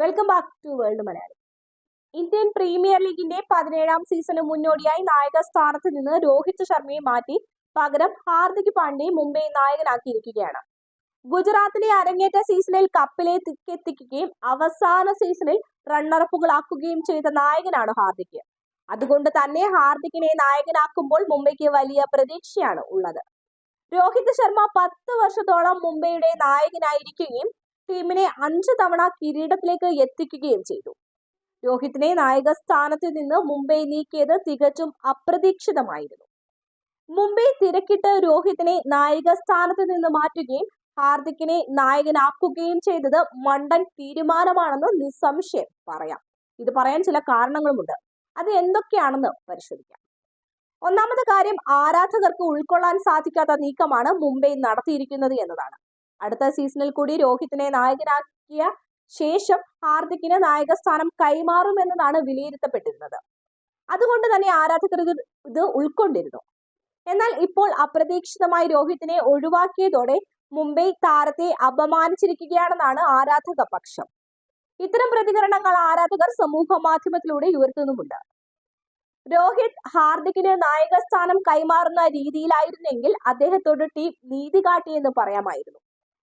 Welcome back to world Malayali Indian premier ലീഗിന്റെ പതിനേഴാം season മുന്നോടിയായി നായക സ്ഥാനത്ത് നിന്ന് രോഹിത് ശർമ്മയെ മാറ്റി. പകരം ഹാർദിക് പാണ്ഡ്യയെ മുംബൈ നായകനാക്കിയിരിക്കുകയാണ്. ഗുജറാത്തിലെ അരങ്ങേറ്റ സീസണിൽ കപ്പിലേക്ക് എത്തിക്കുകയും അവസാന സീസണിൽ റണ്ണറപ്പുകളാക്കുകയും ചെയ്ത നായകനാണ് ഹാർദിക്. അതുകൊണ്ട് തന്നെ ഹാർദിക്കിനെ നായകനാക്കുമ്പോൾ മുംബൈക്ക് വലിയ പ്രതീക്ഷയാണ് ഉള്ളത്. രോഹിത് ശർമ്മ പത്ത് വർഷത്തോളം മുംബൈയുടെ നായകനായിരിക്കുകയും ടീമിനെ അഞ്ചു തവണ കിരീടത്തിലേക്ക് എത്തിക്കുകയും ചെയ്തു. രോഹിത്തിനെ നായക സ്ഥാനത്ത് നിന്ന് മുംബൈ നീക്കിയത് തികച്ചും അപ്രതീക്ഷിതമായിരുന്നു. മുംബൈ തിരക്കിട്ട് രോഹിത്തിനെ നായക സ്ഥാനത്ത് നിന്ന് മാറ്റുകയും ഹാർദിക്കിനെ നായകനാക്കുകയും ചെയ്തത് മണ്ടൻ തീരുമാനമാണെന്ന് നിസ്സംശയം പറയാം. ഇത് പറയാൻ ചില കാരണങ്ങളുമുണ്ട്. അത് എന്തൊക്കെയാണെന്ന് പരിശോധിക്കാം. ഒന്നാമത്തെ കാര്യം ആരാധകർക്ക് ഉൾക്കൊള്ളാൻ സാധിക്കാത്ത നീക്കമാണ് മുംബൈ നടത്തിയിരിക്കുന്നത് എന്നതാണ്. അടുത്ത സീസണിൽ കൂടി രോഹിത്തിനെ നായകനാക്കിയ ശേഷം ഹാർദിക്കിന് നായക സ്ഥാനം കൈമാറുമെന്നതാണ് വിലയിരുത്തപ്പെട്ടിരുന്നത്. അതുകൊണ്ട് തന്നെ ആരാധകർ ഇത് ഉൾക്കൊണ്ടിരുന്നു. എന്നാൽ ഇപ്പോൾ അപ്രതീക്ഷിതമായി രോഹിത്തിനെ ഒഴിവാക്കിയതോടെ മുംബൈ താരത്തെ അപമാനിച്ചിരിക്കുകയാണെന്നാണ് ആരാധക പക്ഷം ഇത്തരം പ്രതികരണങ്ങൾ ആരാധകർ സമൂഹ മാധ്യമത്തിലൂടെ ഉയർത്തുന്നുമുണ്ട്. രോഹിത് ഹാർദിക്കിന് നായക സ്ഥാനം കൈമാറുന്ന രീതിയിലായിരുന്നെങ്കിൽ അദ്ദേഹത്തോട് ടീം നീതി കാട്ടിയെന്ന് പറയാമായിരുന്നു.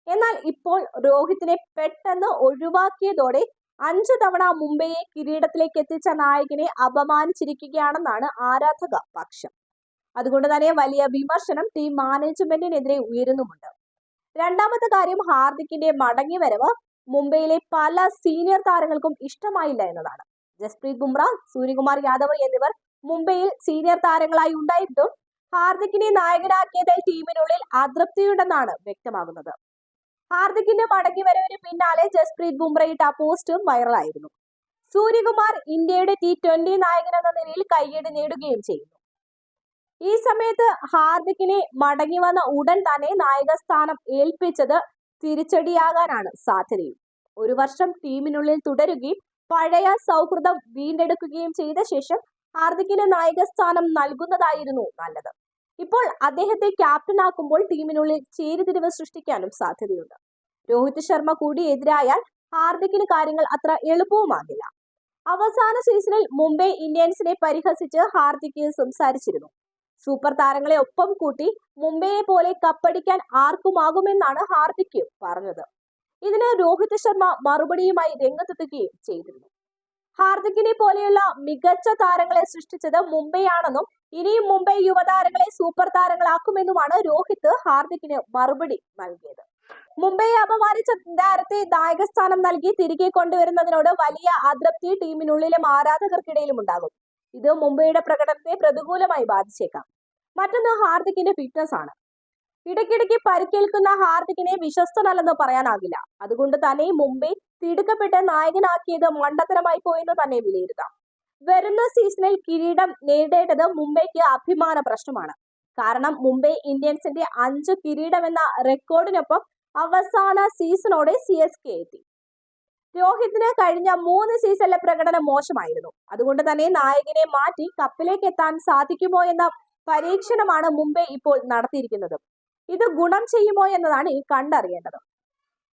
എന്നാൽ ഇപ്പോൾ രോഹിത്തിനെ പെട്ടെന്ന് ഒഴിവാക്കിയതോടെ അഞ്ചു തവണ മുംബൈയെ കിരീടത്തിലേക്ക് എത്തിച്ച നായകനെ അപമാനിച്ചിരിക്കുകയാണെന്നാണ് ആരാധക പക്ഷം അതുകൊണ്ട് തന്നെ വലിയ വിമർശനം ടീം മാനേജ്മെന്റിനെതിരെ ഉയരുന്നുമുണ്ട്. രണ്ടാമത്തെ കാര്യം ഹാർദിക്കിന്റെ മടങ്ങിവരവ്. മുംബൈയിലെ പല സീനിയർ താരങ്ങൾക്കും ഇഷ്ടമായില്ല എന്നതാണ്. ജസ്പ്രീത് ബുംറ സൂര്യകുമാർ യാദവ് എന്നിവർ മുംബൈയിൽ സീനിയർ താരങ്ങളായി ഉണ്ടായിട്ടും ഹാർദിക്കിനെ നായകനാക്കിയതിൽ ടീമിനുള്ളിൽ അതൃപ്തിയുണ്ടെന്നാണ് വ്യക്തമാകുന്നത്. ഹാർദിക്കിന്റെ മടങ്ങി വരവിന് പിന്നാലെ ജസ്പ്രീത് ബുംറ ഇട്ട പോസ്റ്റും വൈറലായിരുന്നു. സൂര്യകുമാർ ഇന്ത്യയുടെ ടി ട്വന്റി നായകൻ എന്ന നിലയിൽ കയ്യടി നേടുകയും ചെയ്യുന്നു. ഈ സമയത്ത് ഹാർദിക്കിനെ മടങ്ങി വന്ന ഉടൻ തന്നെ നായക സ്ഥാനം ഏൽപ്പിച്ചത് തിരിച്ചടിയാകാനാണ് സാധ്യതയും. ഒരു വർഷം ടീമിനുള്ളിൽ തുടരുകയും പഴയ സൗഹൃദം വീണ്ടെടുക്കുകയും ചെയ്ത ശേഷം ഹാർദിക്കിന് നായക സ്ഥാനം നൽകുന്നതായിരുന്നു നല്ലത്. ഇപ്പോൾ അദ്ദേഹത്തെ ക്യാപ്റ്റൻ ആക്കുമ്പോൾ ടീമിനുള്ളിൽ ചേരുതിരിവ് സൃഷ്ടിക്കാനും സാധ്യതയുണ്ട്. രോഹിത് ശർമ്മ കൂടി എതിരായാൽ ഹാർദിക്കിന് കാര്യങ്ങൾ അത്ര എളുപ്പവുമാകില്ല. അവസാന സീസണിൽ മുംബൈ ഇന്ത്യൻസിനെ പരിഹസിച്ച് ഹാർദിക് സംസാരിച്ചിരുന്നു. സൂപ്പർ താരങ്ങളെ ഒപ്പം കൂട്ടി മുംബൈയെ പോലെ കപ്പടിക്കാൻ ആർക്കുമാകുമെന്നാണ് ഹാർദിക് പറഞ്ഞത്. ഇതിന് രോഹിത് ശർമ്മ മറുപടിയുമായി രംഗത്തെത്തുകയും ചെയ്തിരുന്നു. ഹാർദിക്കിനെ പോലെയുള്ള മികച്ച താരങ്ങളെ സൃഷ്ടിച്ചത് മുംബൈ ആണെന്നും ഇനിയും മുംബൈ യുവതാരങ്ങളെ സൂപ്പർ താരങ്ങളാക്കുമെന്നുമാണ് രോഹിത് ഹാർദിക്കിന് മറുപടി നൽകിയത്. മുംബൈയെ അപമാനിച്ച താരത്തെ നായകസ്ഥാനം നൽകി തിരികെ കൊണ്ടുവരുന്നതിനോട് വലിയ അതൃപ്തി ടീമിനുള്ളിലും ആരാധകർക്കിടയിലും ഉണ്ടാകും ഇത് മുംബൈയുടെ പ്രകടനത്തെ പ്രതികൂലമായി ബാധിച്ചേക്കാം. മറ്റൊന്ന് ഹാർദിക്കിന്റെ ഫിറ്റ്നസ് ആണ്. ഇടയ്ക്കിടയ്ക്ക് പരിക്കേൽക്കുന്ന ഹാർദിക്കിനെ വിശ്വസ്തനല്ലെന്ന് പറയാനാകില്ല. അതുകൊണ്ട് തന്നെ മുംബൈ തിടുക്കപ്പെട്ട് നായകനാക്കിയത് മണ്ടത്തരമായി പോയെന്ന് തന്നെ വിലയിരുത്താം. വരുന്ന സീസണിൽ കിരീടം നേടേണ്ടത് മുംബൈക്ക് അഭിമാന പ്രശ്നമാണ്. കാരണം മുംബൈ ഇന്ത്യൻസിന്റെ അഞ്ച് കിരീടം എന്ന റെക്കോർഡിനൊപ്പം അവസാന സീസണോടെ സി എസ് കെ എത്തി. രോഹിത്തിന് കഴിഞ്ഞ മൂന്ന് സീസണിലെ പ്രകടനം മോശമായിരുന്നു. അതുകൊണ്ട് തന്നെ നായകനെ മാറ്റി കപ്പിലേക്ക് എത്താൻ സാധിക്കുമോ എന്ന പരീക്ഷണമാണ് മുംബൈ ഇപ്പോൾ നടത്തിയിരിക്കുന്നത്. ഇത് ഗുണം ചെയ്യുമോ എന്നതാണ് ഈ കണ്ടറിയേണ്ടത്.